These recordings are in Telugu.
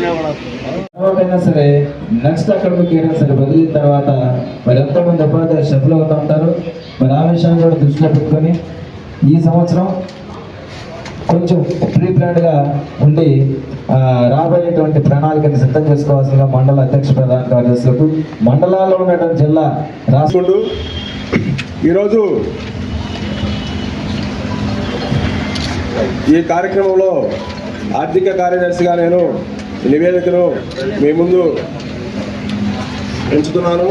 ఎవరికైనా సరే నెక్స్ట్ అకాడమిక్ ఇయర్ సరే వదిలిన తర్వాత మరి ఎంతోమంది ఉపాధ్యాయులు షఫల్ అవుతూ ఉంటారు మరి ఆ విషయాన్ని కూడా దృష్టిలో పెట్టుకొని ఈ సంవత్సరం కొంచెం ప్రీ ప్లాన్డ్గా ఉండి ఆ, రాబోయేటువంటి ప్రణాళికని సిద్ధం చేసుకోవాల్సిందిగా మండల అధ్యక్ష ప్రధాన కార్యదర్శులకు మండలాల్లో ఉన్నటువంటి జిల్లా రాసుకుంటూ ఈరోజు ఈ కార్యక్రమంలో ఆర్థిక కార్యదర్శిగా నేను నివేదికను మీ ముందు ఉంచుతున్నాను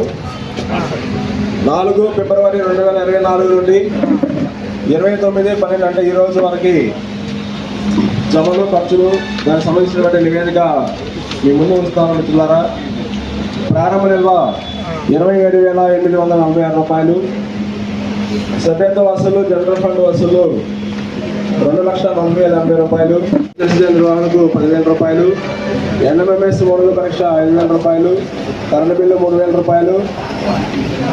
నాలుగు ఫిబ్రవరి రెండు వేల ఇరవై నాలుగు నుండి ఇరవై తొమ్మిది పన్నెండు అంటే ఈరోజు వరకు జమలు ఖర్చులు దానికి సంబంధించినటువంటి నివేదిక మీ ముందు ఉంచుతాను మిత్రులారా. ప్రారంభ నిల్వ ఇరవై ఏడు వేల ఎనిమిది వందల నలభై ఆరు రూపాయలు. సభ్యత్వ వసూలు జనరల్ ఫండ్ వసూలు రెండు లక్షల నలభై వేల ఎనభై రూపాయలు. ప్రెసిడెంట్ నిర్వహణకు పదివేల రూపాయలు. ఎన్ఎంఎంఎస్ మోడల్ పరీక్ష ఐదు వేల రూపాయలు. కరెంటు బిల్లు మూడు వేల రూపాయలు.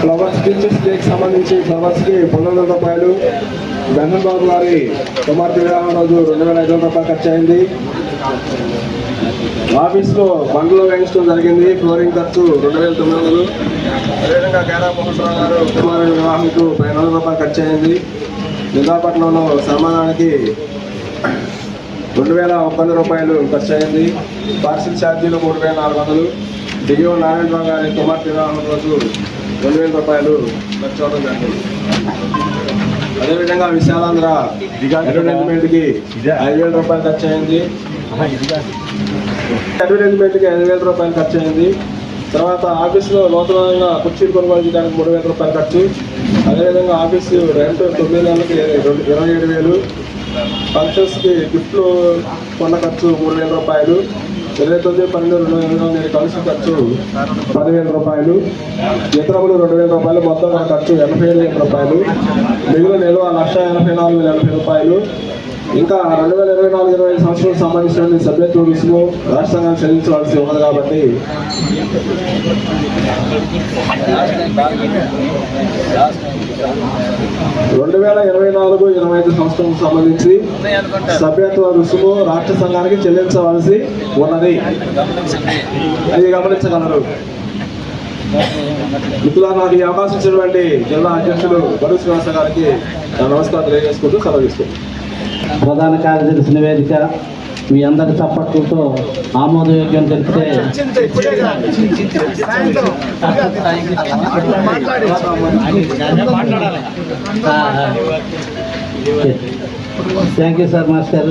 ఫ్లవర్స్ టీచర్స్ డేకి సంబంధించి ఫ్లవర్స్కి పన్నెండు వందల రూపాయలు. బెంగన్ బాబు గారి కుమార్తె వివాహం రోజు రెండు వేల ఐదు వందల రూపాయలు ఖర్చు అయింది. ఆఫీస్లో బండ్లు వేయించడం జరిగింది. ఫ్లోరింగ్ ఖర్చు రెండు వేల తొమ్మిది వందలు. అదేవిధంగా కేరా మోహన్ రావు గారు కుమార్ వివాహంకు పన్నెండు వందల రూపాయలు ఖర్చు అయింది. నిజాపట్నంలో సన్మానానికి రెండు వేల ఒక వంద రూపాయలు ఖర్చు అయింది. పార్సిల్ ఛార్జీలు మూడు వేల నాలుగు వందలు. డిఓ నారాయణరావు గారి కుమార్తె వివాహం రోజు రెండు వేల రూపాయలు ఖర్చు అవడం జరిగింది. అదేవిధంగా విశాలాంధ్ర అడ్వర్టైజ్మెంట్కి ఐదు వేల రూపాయలు ఖర్చు అయింది. అడ్వర్టైజ్మెంట్కి ఐదు వేల రూపాయలు ఖర్చు అయింది. తర్వాత ఆఫీసులో నూతనంగా కుర్చీలు కొనుగోలు చేయడానికి మూడు వేల రూపాయలు ఖర్చు. అదేవిధంగా ఆఫీసు రెంట్ తొమ్మిది నెలలకి రెండు ఇరవై ఏడు వేలు. ఫంక్షన్స్కి గిఫ్ట్లు కొన్న ఖర్చు మూడు వేల రూపాయలు. ఇరవై తొమ్మిది పన్నెండు రెండు వేల ఎనిమిది వందల కలిసి ఖర్చు పదివేల రూపాయలు. ఇతరములు రెండు వేల రూపాయలు మొత్తం మన ఖర్చు ఎనభై ఏడు వేల రూపాయలు. మిగిలిన నిల్వ లక్ష ఎనభై నాలుగు వేల ఎనభై రూపాయలు. ఇంకా రెండు వేల ఇరవై నాలుగు ఇరవై ఐదు సంవత్సరాలకు సంబంధించిన సభ్యత్వ రుసుము రాష్ట్ర సంఘానికి చెల్లించవలసి ఉన్నది కాబట్టి. రెండు వేల ఇరవై నాలుగు ఇరవై ఐదు సంవత్సరం సంబంధించి సభ్యత్వ రుసుము రాష్ట్ర సంఘానికి చెల్లించవలసి ఉన్నది. అది గమనించగలరు. మిత్రుల నాకు ఈ అవకాశం ఇచ్చినటువంటి జిల్లా అధ్యక్షులు బడు శ్రీవాస గారికి నా నమస్కారం తెలియజేసుకుంటూ సెలవు తీసుకుంటాను ప్రధాన కార్యదర్శి నివేదిక మీ అందరి చప్పట్లతో ఆమోదయోగ్యం తెలిపితే థ్యాంక్ యూ సార్ మాస్టర్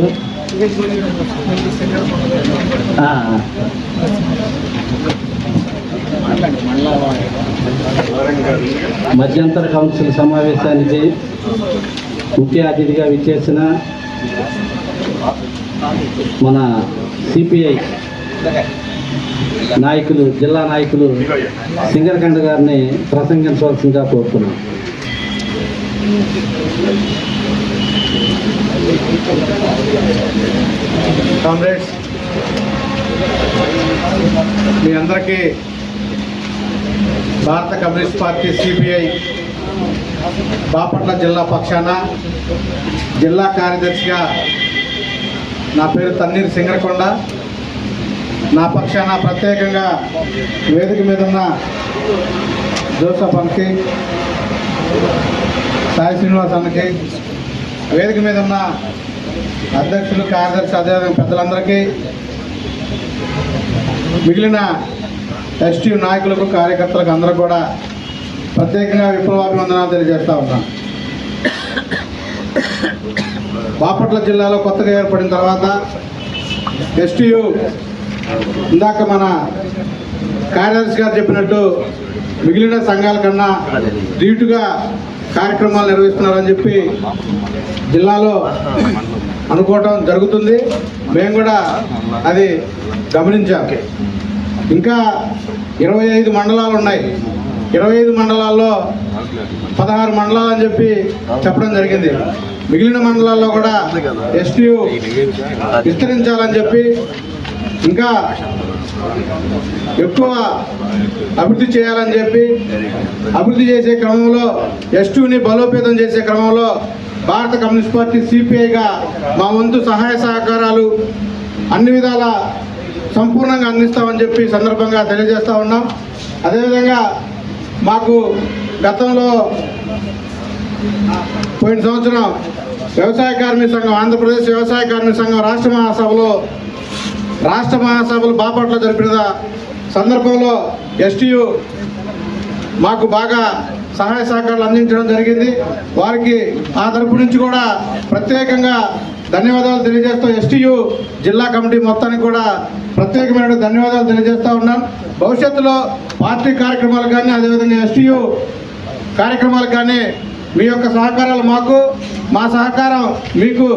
మధ్యంతర కౌన్సిల్ సమావేశానికి ముఖ్య అతిథిగా విచ్చేసిన మన సిపిఐ నాయకులు జిల్లా నాయకులు సింగరకండ గారిని ప్రసంగించవలసిందిగా కోరుతున్నాం. కామ్రేడ్స్ మీ అందరికీ భారత కమ్యూనిస్ట్ పార్టీ సిపిఐ బాపట్ల జిల్లా పక్షాన జిల్లా కార్యదర్శిగా నా పేరు తన్నీరు సింగరకొండ. నా పక్షాన ప్రత్యేకంగా వేదిక మీద ఉన్న జోసఫ్ అన్కి సాయి శ్రీనివాస్ అన్నకి వేదిక మీద ఉన్న అధ్యక్షులు కార్యదర్శి అదేవిధంగా పెద్దలందరికీ మిగిలిన ఎస్టీ నాయకులకు కార్యకర్తలకు అందరూ కూడా ప్రత్యేకంగా విప్లవాభివందనాలు తెలియజేస్తా ఉన్నాను. బాపట్ల జిల్లాలో కొత్తగా ఏర్పడిన తర్వాత ఎస్టీయు ఇందాక మన కార్యదర్శి గారు చెప్పినట్టు మిగిలిన సంఘాల కన్నా ధీటుగా కార్యక్రమాలు నిర్వహిస్తున్నారని చెప్పి జిల్లాలో అనుకోవటం జరుగుతుంది. మేము కూడా అది గమనించాం. ఇంకా ఇరవై ఐదు మండలాలు ఉన్నాయి. ఇరవై ఐదు మండలాల్లో పదహారు మండలాలు అని చెప్పి చెప్పడం జరిగింది. మిగిలిన మండలాల్లో కూడా ఎస్టీయు విస్తరించాలని చెప్పి ఇంకా ఎక్కువ అభివృద్ధి చేయాలని చెప్పి అభివృద్ధి చేసే క్రమంలో ఎస్టీని బలోపేతం చేసే క్రమంలో భారత కమ్యూనిస్ట్ పార్టీ సిపిఐగా మా వంతు సహాయ సహకారాలు అన్ని విధాల సంపూర్ణంగా అందిస్తామని చెప్పి సందర్భంగా తెలియజేస్తా ఉన్నాం. అదేవిధంగా మాకు గతంలో పోయిన సంవత్సరం వ్యవసాయ కార్మిక సంఘం ఆంధ్రప్రదేశ్ వ్యవసాయ కార్మిక సంఘం రాష్ట్ర మహాసభలో రాష్ట్ర మహాసభలు బాపట్ల జరిపిన సందర్భంలో ఎస్టీయు మాకు బాగా సహాయ సహకారాలు అందించడం జరిగింది. వారికి ఆ తరపు నుంచి కూడా ప్రత్యేకంగా ధన్యవాదాలు తెలియజేస్తూ ఎస్టీయు జిల్లా కమిటీ మొత్తానికి కూడా ప్రత్యేకమైన ధన్యవాదాలు తెలియజేస్తూ ఉన్నాం. భవిష్యత్తులో పార్టీ కార్యక్రమాలు కానీ అదేవిధంగా ఎస్టీయు కార్యక్రమాలు కానీ మీ యొక్క సహకారాలు మాకు మా సహకారం మీకు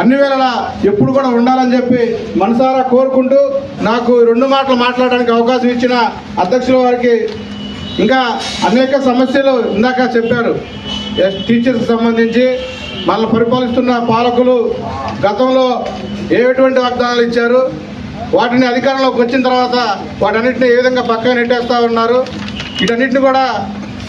అన్ని వేళలా ఎప్పుడు కూడా ఉండాలని చెప్పి మనసారా కోరుకుంటూ నాకు రెండు మాటలు మాట్లాడడానికి అవకాశం ఇచ్చిన అధ్యక్షుల వారికి ఇంకా అనేక సమస్యలు ఇందాక చెప్పారు. టీచర్స్ సంబంధించి మనల్ని పరిపాలిస్తున్న పాలకులు గతంలో ఏటువంటి వాగ్దానాలు ఇచ్చారు? వాటిని అధికారంలోకి వచ్చిన తర్వాత వాటన్నిటిని ఏ విధంగా పక్కన నెట్టేస్తూ ఉన్నారు? వీటన్నిటిని కూడా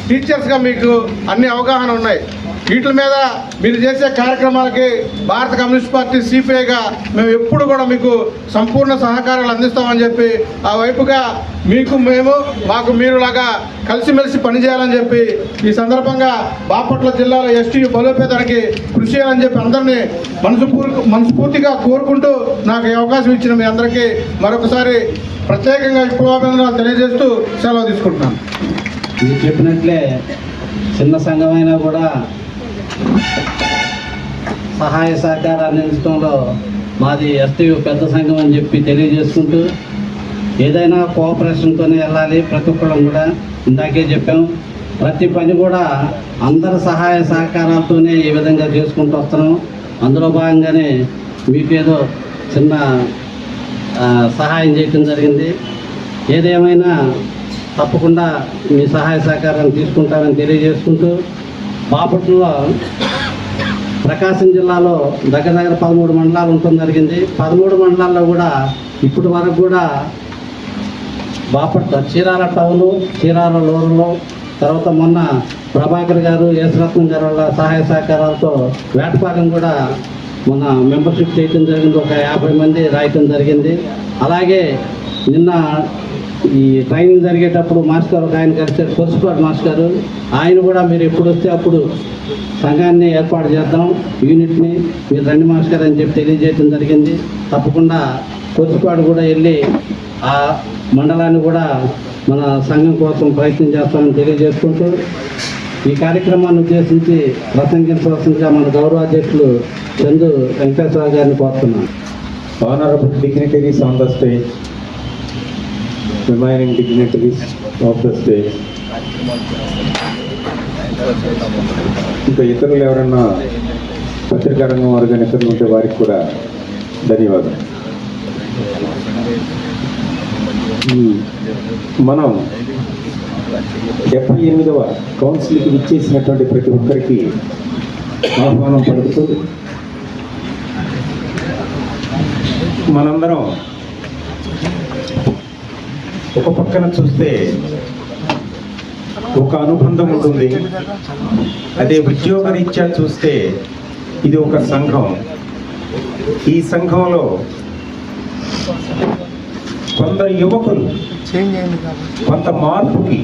టీచర్స్గా మీకు అన్ని అవగాహన ఉన్నాయి. వీటి మీద మీరు చేసే కార్యక్రమాలకి భారత కమ్యూనిస్ట్ పార్టీ సిపిఐగా మేము ఎప్పుడు కూడా మీకు సంపూర్ణ సహకారాలు అందిస్తామని చెప్పి ఆ వైపుగా మీకు మేము మాకు మీరులాగా కలిసిమెలిసి పనిచేయాలని చెప్పి ఈ సందర్భంగా బాపట్ల జిల్లాలో ఎస్టీ బలోపేతానికి కృషి చేయాలని చెప్పి అందరినీ మనసుపూర్ మనస్ఫూర్తిగా కోరుకుంటూ నాకు ఈ అవకాశం ఇచ్చిన మీ అందరికీ మరొకసారి ప్రత్యేకంగా విప్లవాభినందనాలు తెలియజేస్తూ సెలవు తీసుకుంటున్నాను. మీరు చెప్పినట్లే చిన్న సంఘమైనా కూడా సహాయ సహకారాన్ని అందించడంలో మాది ఎస్టీ పెద్ద సంఘం అని చెప్పి తెలియజేసుకుంటూ ఏదైనా కోఆపరేషన్తోనే వెళ్ళాలి ప్రతి ఒక్కళ్ళం కూడా ఇందాకే చెప్పాం. ప్రతి పని కూడా అందరి సహాయ సహకారాలతోనే ఈ విధంగా చేసుకుంటూ వస్తున్నాం. అందులో భాగంగానే మీకు ఏదో చిన్న సహాయం చేయటం జరిగింది. ఏదేమైనా తప్పకుండా మీ సహాయ సహకారాన్ని తీసుకుంటారని తెలియజేసుకుంటూ బాపట్లో ప్రకాశం జిల్లాలో దగ్గర దగ్గర పదమూడు మండలాలు ఉండటం జరిగింది. పదమూడు మండలాల్లో కూడా ఇప్పటి వరకు కూడా బాపట్ల చీరాల టౌను చీరాల లోరులో తర్వాత మొన్న ప్రభాకర్ గారు యేసరత్నం గారు వాళ్ళ సహాయ సహకారాలతో వేటపాలెం కూడా మొన్న మెంబర్షిప్ చేయటం జరిగింది. ఒక యాభై మంది రాయటం జరిగింది. అలాగే నిన్న ఈ ట్రైనింగ్ జరిగేటప్పుడు మాస్టర్ ఒక ఆయన కలిసారు పొరుసుపాటి మాస్టర్ ఆయన కూడా మీరు ఎప్పుడు వస్తే అప్పుడు సంఘాన్ని ఏర్పాటు చేద్దాం యూనిట్ని మీరు రండి మాస్టర్ అని చెప్పి తెలియజేయడం జరిగింది. తప్పకుండా పొరుసుపాటు కూడా వెళ్ళి ఆ మండలాన్ని కూడా మన సంఘం కోసం ప్రయత్నం చేస్తామని తెలియజేసుకుంటూ ఈ కార్యక్రమాన్ని ఉద్దేశించి ప్రసంగించవలసిందిగా మన గౌరవ అధ్యక్షులు చందు వెంకటేశ్వర గారిని కోరుతున్నాను. Honourable dignitaries on the stage remaining dignitaries of the state. ఇంకా ఇతరులు ఎవరన్నా పత్రికా రంగం వారు కానీ ఇతరులు ఉంటే వారికి కూడా ధన్యవాదాలు మనం డెబ్బై ఎనిమిదవ కౌన్సిల్కి విచ్చేసినటువంటి ప్రతి ఒక్కరికి ఆహ్వానం పలుకుతూ మనందరం ఒక పక్కన చూస్తే ఒక అనుబంధం ఉంటుంది. అదే ఉద్యోగరీత్యా చూస్తే ఇది ఒక సంఘం. ఈ సంఘంలో కొందరు యువకులు కొంత మార్పుకి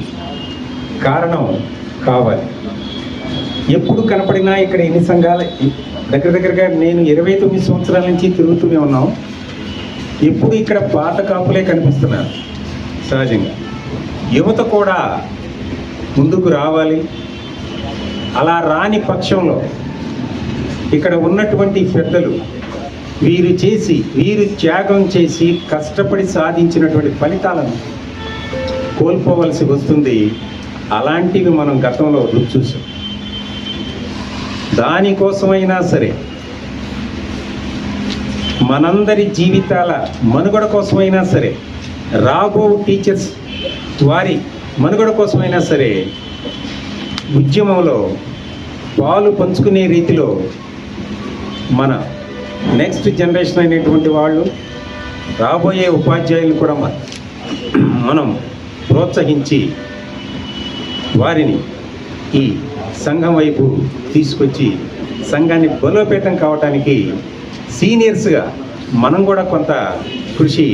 కారణం కావాలి. ఎప్పుడు కనపడినా ఇక్కడ ఎన్ని సంఘాలు దగ్గర దగ్గరగా నేను ఇరవై తొమ్మిది సంవత్సరాల నుంచి తిరుగుతూనే ఉన్నాం. ఎప్పుడు ఇక్కడ పాత కాపులే కనిపిస్తున్నారు. సహజంగా యువత కూడా ముందుకు రావాలి. అలా రాని పక్షంలో ఇక్కడ ఉన్నటువంటి పెద్దలు వీరు చేసి వీరు త్యాగం చేసి కష్టపడి సాధించినటువంటి ఫలితాలను కోల్పోవలసి వస్తుంది. అలాంటివి మనం గతంలో రుచి చూసాం. దానికోసమైనా సరే మనందరి జీవితాల మనుగడ కోసమైనా సరే రాబో టీచర్స్ వారి మనుగడ కోసమైనా సరే ఉద్యమంలో పాలు పంచుకునే రీతిలో మన నెక్స్ట్ జనరేషన్ అయినటువంటి వాళ్ళు రాబోయే ఉపాధ్యాయులు కూడా మ- మనం ప్రోత్సహించి వారిని ఈ సంఘం వైపు తీసుకొచ్చి సంఘాన్ని బలోపేతం కావటానికి సీనియర్స్గా మనం కూడా కొంత కృషి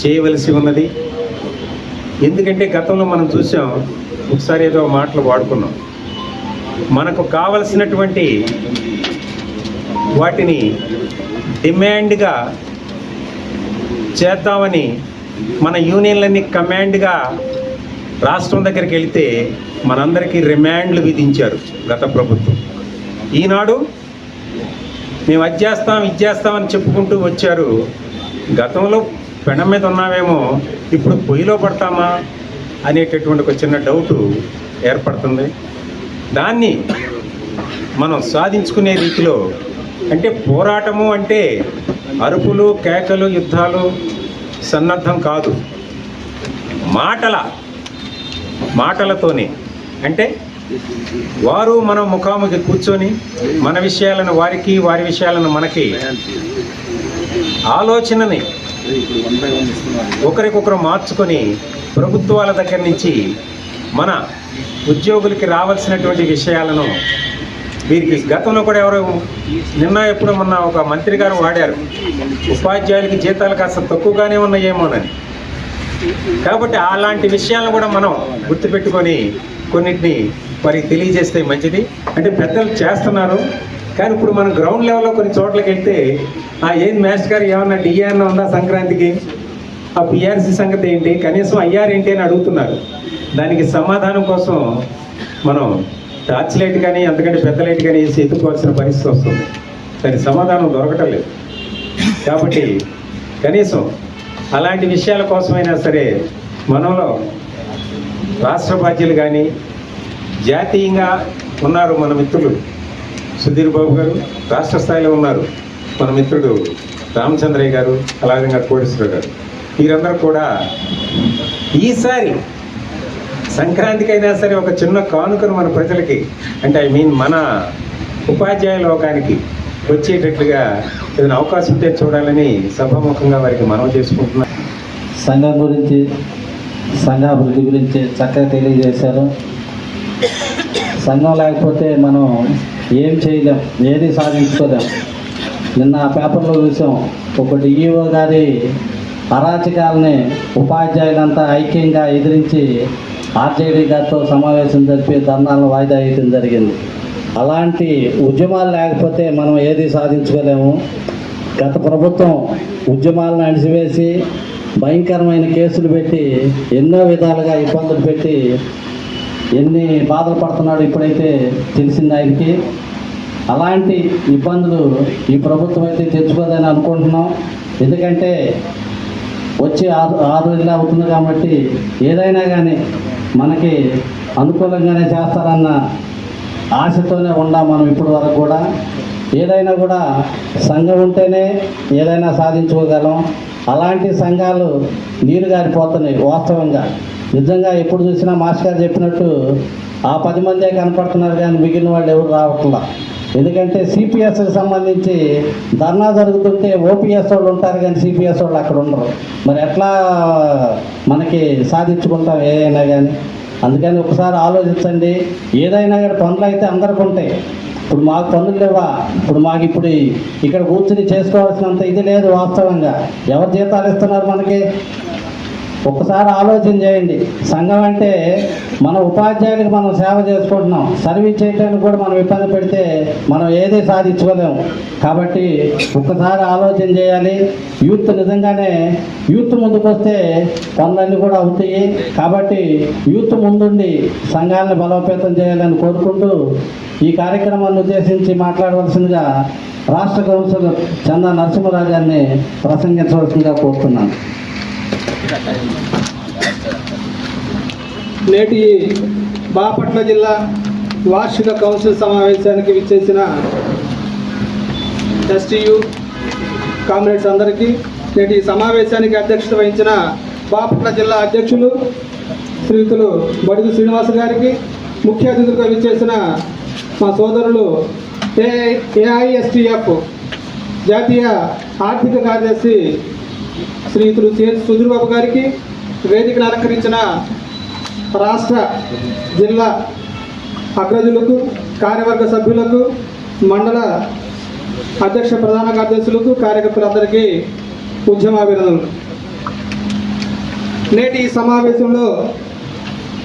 చేయవలసి ఉన్నది. ఎందుకంటే గతంలో మనం చూసాం ఒకసారి ఏదో మాటలు వాడుకున్నాం. మనకు కావలసినటువంటి వాటిని డిమాండ్గా చేద్దామని మన యూనియన్లన్నీ కమాండ్గా రాష్ట్రం దగ్గరికి వెళితే మనందరికీ రిమాండ్లు విధించారు గత ప్రభుత్వం. ఈనాడు మేము అది చేస్తాం ఇది చేస్తామని చెప్పుకుంటూ వచ్చారు. గతంలో పెనం మీద ఉన్నామేమో ఇప్పుడు పొయ్యిలో పడతామా అనేటటువంటి ఒక చిన్న డౌటు ఏర్పడుతుంది. దాన్ని మనం సాధించుకునే రీతిలో అంటే పోరాటము అంటే అరుపులు కేకలు యుద్ధాలు సన్నద్ధం కాదు. మాటల మాటలతోనే. అంటే వారు మనం ముఖాముఖి కూర్చొని మన విషయాలను వారికి వారి విషయాలను మనకి ఆలోచనని ఒకరికొకరు మార్చుకొని ప్రభుత్వాల దగ్గర నుంచి మన ఉద్యోగులకి రావాల్సినటువంటి విషయాలను వీరికి గతంలో కూడా ఎవరు నిన్న ఎప్పుడు మొన్న ఒక మంత్రి గారు వాడారు. ఉపాధ్యాయులకి జీతాలు కాస్త తక్కువగానే ఉన్నాయేమోనని కాబట్టి అలాంటి విషయాలను కూడా మనం గుర్తుపెట్టుకొని కొన్నిటిని మరి తెలియజేస్తే మంచిది. అంటే పెద్దలు చేస్తున్నారు. కానీ ఇప్పుడు మనం గ్రౌండ్ లెవెల్లో కొన్ని చోట్లకి వెళ్తే ఆ ఏం మాస్టర్ గారు ఏమన్నా డిఏ ఉందా సంక్రాంతికి? ఆ పిఆర్సీ సంగతి ఏంటి? కనీసం ఐఆర్ ఏంటి అని అడుగుతున్నారు. దానికి సమాధానం కోసం మనం టార్చ్ లైట్ కానీ అంతకంటే పెద్ద లైట్ కానీ వేసి ఎత్తుకోవాల్సిన పరిస్థితి వస్తుంది. దానికి సమాధానం దొరకటం లేదు. కాబట్టి కనీసం అలాంటి విషయాల కోసమైనా సరే మనలో రాష్ట్ర బాధ్యులు కానీ జాతీయంగా ఉన్నారు మన మిత్రులు. సుధీర్ బాబు గారు రాష్ట్ర స్థాయిలో ఉన్నారు. మన మిత్రుడు రామచంద్రయ్య గారు అలాగే కోటేశ్వర గారు. వీరందరూ కూడా ఈసారి సంక్రాంతికైనా సరే ఒక చిన్న కానుకను మన ప్రజలకి అంటే ఐ మీన్ మన ఉపాధ్యాయ లోకానికి వచ్చేటట్లుగా ఏదైనా అవకాశం ఉంటే చూడాలని సభాముఖంగా వారికి మనం చేసుకుంటున్నాం. సంఘం గురించి సంఘాభివృద్ధి గురించి చక్కగా తెలియజేశారు. సంఘం లేకపోతే మనం ఏం చేయలేం ఏది సాధించుకోలేం. నిన్న ఆ పేపర్లో చూసాం ఒక డిఈఓ గారి అరాచకాలని ఉపాధ్యాయులంతా ఐక్యంగా ఎదిరించి ఆర్జేడీ గారితో సమావేశం జరిపి ధర్నాలను వాయిదా వేయడం జరిగింది. అలాంటి ఉద్యమాలు లేకపోతే మనం ఏది సాధించుకోలేము. గత ప్రభుత్వం ఉద్యమాలను అణిసివేసి భయంకరమైన కేసులు పెట్టి ఎన్నో విధాలుగా ఇబ్బందులు పెట్టి ఎన్ని బాధలు పడుతున్నాడు ఇప్పుడైతే తెలిసింది ఆయనకి. అలాంటి ఇబ్బందులు ఈ ప్రభుత్వం అయితే తెచ్చుకోదని అనుకుంటున్నాం. ఎందుకంటే వచ్చే ఆరు ఆరు అవుతుంది కాబట్టి ఏదైనా కానీ మనకి అనుకూలంగానే చేస్తారన్న ఆశతోనే ఉన్నాం మనం ఇప్పటి వరకు కూడా. ఏదైనా కూడా సంఘం ఉంటేనే ఏదైనా సాధించుకోగలం. అలాంటి సంఘాలు నీరు గారిపోతున్నాయి వాస్తవంగా. నిజంగా ఎప్పుడు చూసినా మాస్టర్ గారు చెప్పినట్టు ఆ పది మందే కనపడుతున్నారు కానీ మిగిలిన వాళ్ళు ఎవరు రావట్లా. ఎందుకంటే సిపిఎస్కి సంబంధించి ధర్నా జరుగుతుంటే ఓపీఎస్ వాళ్ళు ఉంటారు కానీ సిపిఎస్ వాళ్ళు అక్కడ ఉండరు. మరి ఎట్లా మనకి సాధించుకుంటాం ఏదైనా కానీ? అందుకని ఒకసారి ఆలోచించండి. ఏదైనా కానీ పనులు అయితే అందరికి ఉంటాయి. ఇప్పుడు మాకు పనులు లేవా? ఇప్పుడు మాకు ఇప్పుడు ఇక్కడ కూర్చుని చేసుకోవాల్సినంత ఇది లేదు వాస్తవంగా. ఎవరు జీతాలు ఇస్తున్నారు మనకి? ఒక్కసారి ఆలోచన చేయండి. సంఘం అంటే మన ఉపాధ్యాయులకు మనం సేవ చేసుకుంటున్నాం. సర్వీస్ చేయడానికి కూడా మనం ఇబ్బంది పెడితే మనం ఏది సాధించుకోలేము. కాబట్టి ఒక్కసారి ఆలోచన చేయాలి. యూత్ నిజంగానే యూత్ ముందుకు వస్తే పనులన్నీ కూడా అవుతాయి. కాబట్టి యూత్ ముందుండి సంఘాలను బలోపేతం చేయాలని కోరుకుంటూ ఈ కార్యక్రమాన్ని ఉద్దేశించి మాట్లాడవలసిందిగా రాష్ట్ర కౌన్సిలర్ చందా నరసింహరాజాన్ని ప్రసంగించవలసిందిగా కోరుతున్నాను. నేటి బాపట్ల జిల్లా వార్షిక కౌన్సిల్ సమావేశానికి విచ్చేసిన ఎస్టీయు కామ్రేడ్స్ అందరికీ నేటి సమావేశానికి అధ్యక్షత వహించిన బాపట్ల జిల్లా అధ్యక్షులు శ్రీయుతులు బడుగు శ్రీనివాస్ గారికి ముఖ్య అతిథులుగా విచ్చేసిన మా సోదరులు ఏఐ ఏఐఎస్టీఎఫ్ జాతీయ ఆర్థిక కార్యదర్శి శ్రీయుతులు సిహెచ్ గారికి వేదికను అలంకరించిన రాష్ట్ర జిల్లా అగ్రజులకు కార్యవర్గ సభ్యులకు మండల అధ్యక్ష ప్రధాన కార్యదర్శులకు కార్యకర్తలందరికీ ఉద్యమాభినందనలు. నేటి ఈ సమావేశంలో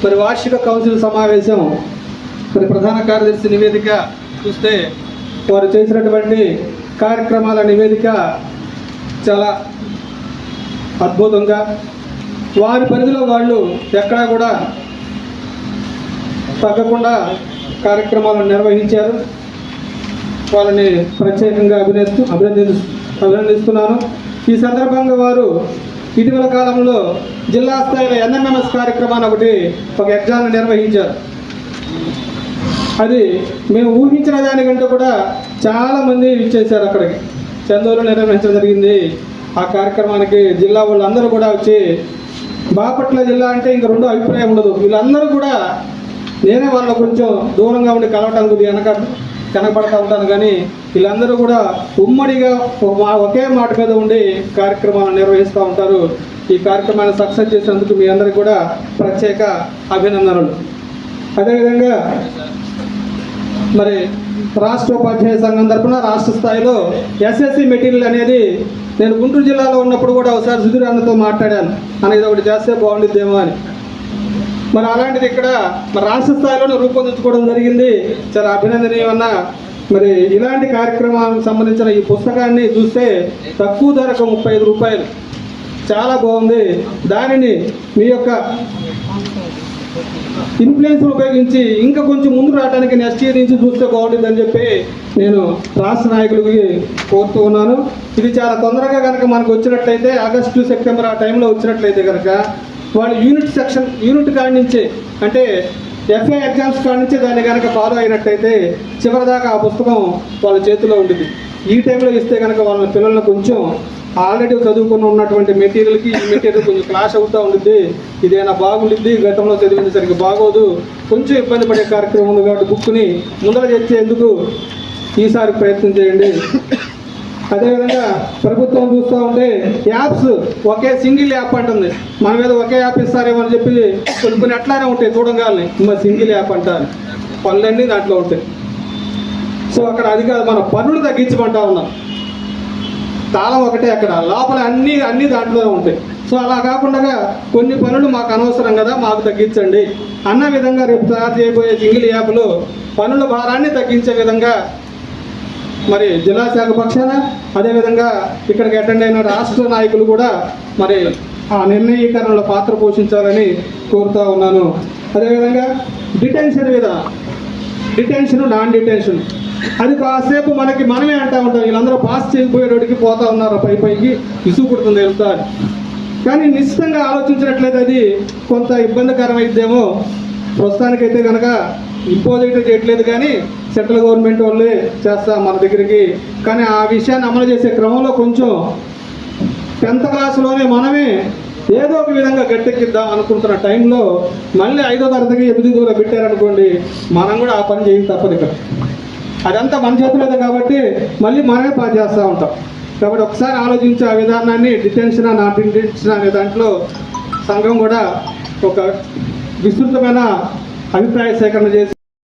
మరి వార్షిక కౌన్సిల్ సమావేశం మరి ప్రధాన కార్యదర్శి నివేదిక చూస్తే వారు చేసినటువంటి కార్యక్రమాల నివేదిక చాలా అద్భుతంగా వారి పరిధిలో వాళ్ళు ఎక్కడా కూడా తగ్గకుండా కార్యక్రమాలను నిర్వహించారు. వాళ్ళని ప్రత్యేకంగా అభినందిస్తూ అభినంది అభినందిస్తున్నాను. ఈ సందర్భంగా వారు ఇటీవల కాలంలో జిల్లా స్థాయిలో ఎన్ఎంఎంఎస్ కార్యక్రమాన్ని ఒకటి ఒక ఎగ్జామ్ నిర్వహించారు. అది మేము ఊహించిన దానికంటే కూడా చాలామంది మంది అక్కడికి. చందూరులో నిర్వహించడం జరిగింది. ఆ కార్యక్రమానికి జిల్లా వాళ్ళందరూ కూడా వచ్చి బాపట్ల జిల్లా అంటే ఇంక రెండో అభిప్రాయం ఉండదు. వీళ్ళందరూ కూడా నేనే వాళ్ళ కొంచెం దూరంగా ఉండి కలవటానికి కొద్దిగా వెనక కనపడతా ఉంటాను. కానీ వీళ్ళందరూ కూడా ఉమ్మడిగా మా- ఒకే మాట మీద ఉండి కార్యక్రమాలను నిర్వహిస్తూ ఉంటారు. ఈ కార్యక్రమాన్ని సక్సెస్ చేసినందుకు మీ అందరికీ కూడా ప్రత్యేక అభినందనలు. అదేవిధంగా మరి రాష్ట్ర ఉపాధ్యాయ సంఘం తరఫున రాష్ట్ర స్థాయిలో ఎస్ఎస్సి మెటీరియల్ అనేది నేను గుంటూరు జిల్లాలో ఉన్నప్పుడు కూడా ఒకసారి సుధీర్ అన్నతో మాట్లాడాను. అన్న ఇది ఒకటి చేస్తే బాగుండిద్దేమో అని. మరి అలాంటిది ఇక్కడ మరి రాష్ట్ర స్థాయిలోనే రూపొందించుకోవడం జరిగింది. చాలా అభినందనీయమన్న. మరి ఇలాంటి కార్యక్రమాలకు సంబంధించిన ఈ పుస్తకాన్ని చూస్తే తక్కువ ధరకు ముప్పై ఐదు రూపాయలు. చాలా బాగుంది. దానిని మీ యొక్క ఇన్ఫ్లుయెన్స్ ఉపయోగించి ఇంకా కొంచెం ముందు రావడానికి నెక్స్ట్ ఇయర్ నుంచి చూస్తే బాగుంటుందని చెప్పి నేను రాష్ట్ర నాయకులకి కోరుతూ ఉన్నాను. ఇది చాలా తొందరగా కనుక మనకు వచ్చినట్లయితే ఆగస్టు సెప్టెంబర్ ఆ టైంలో వచ్చినట్లయితే కనుక వాళ్ళు యూనిట్ సెక్షన్ యూనిట్ కాడి నుంచి అంటే ఎఫ్ఏ ఎగ్జామ్స్ కాడి నుంచి దాన్ని కనుక ఫాలో అయినట్టయితే చివరిదాకా ఆ పుస్తకం వాళ్ళ చేతిలో ఉంటుంది. ఈ టైంలో ఇస్తే కనుక వాళ్ళ పిల్లలను కొంచెం ఆల్రెడీ చదువుకుని ఉన్నటువంటి మెటీరియల్కి ఈ మెటీరియల్ కొంచెం క్లాష్ అవుతూ ఉంటుంది ఇదైనా బాగుంది గతంలో చదివించేసరికి బాగోదు. కొంచెం ఇబ్బంది పడే కార్యక్రమం ఉంది కాబట్టి బుక్ని ముందర తెచ్చేందుకు ఈసారి ప్రయత్నం చేయండి. అదేవిధంగా ప్రభుత్వం చూస్తూ ఉంటే యాప్స్ ఒకే సింగిల్ యాప్ అంటుంది. మన మీద ఒకే యాప్ ఇస్తారేమో అని చెప్పి కొన్ని కొన్ని అట్లానే ఉంటాయి చూడంగానే మరి సింగిల్ యాప్ అంటారు పనులన్నీ దాంట్లో ఉంటాయి. సో అక్కడ అది కాదు మన పనులు తగ్గించమంటా ఉన్నాం. తాళం ఒకటే అక్కడ. లోపల అన్ని అన్ని దాంట్లో ఉంటాయి. సో అలా కాకుండా కొన్ని పనులు మాకు అనవసరం కదా మాకు తగ్గించండి. అన్న విధంగా రేపు తయారు చేయబోయే సింగిల్ యాప్లో పనుల భారాన్ని తగ్గించే విధంగా మరి జిల్లా శాఖ పక్షాన అదేవిధంగా ఇక్కడికి అటెండ్ అయిన రాష్ట్ర నాయకులు కూడా మరి ఆ నిర్ణయీకరణలో పాత్ర పోషించాలని కోరుతా ఉన్నాను. అదేవిధంగా డిటెన్షన్ విధానం డిటెన్షన్ నాన్ డిటెన్షన్. అది కాసేపు మనకి మనమే అంటా ఉంటాం వీళ్ళందరూ పాస్ చేయకపోయేటోడికి పోతా ఉన్నారు. పై పైకి ఇసుగు పుడుతుంది వెళ్తా కానీ నిశ్చితంగా ఆలోచించినట్లయితే అది కొంత ఇబ్బందికరమైద్దేమో. ప్రస్తుతానికైతే కనుక ఇంపోజిట్ చేయట్లేదు కానీ సెంట్రల్ గవర్నమెంట్ వాళ్ళే చేస్తా మన దగ్గరికి. కానీ ఆ విషయాన్ని అమలు చేసే క్రమంలో కొంచెం టెన్త్ క్లాస్లోనే మనమే ఏదో ఒక విధంగా గట్టెక్కిద్దాం అనుకుంటున్న టైంలో మళ్ళీ ఐదో తరగతికి ఎనిమిది దూరం పెట్టారనుకోండి మనం కూడా ఆ పని చేయం తప్పదు ఇక్కడ అదంతా మన చేతులేదు కాబట్టి మళ్ళీ మనమే పని చేస్తూ ఉంటాం. కాబట్టి ఒకసారి ఆలోచించి ఆ విధానాన్ని డిటెన్షన్ నాట్ ఇంటెన్షన్ అనే దాంట్లో సంఘం కూడా ఒక విస్తృతమైన అభిప్రాయ సేకరణ చేసి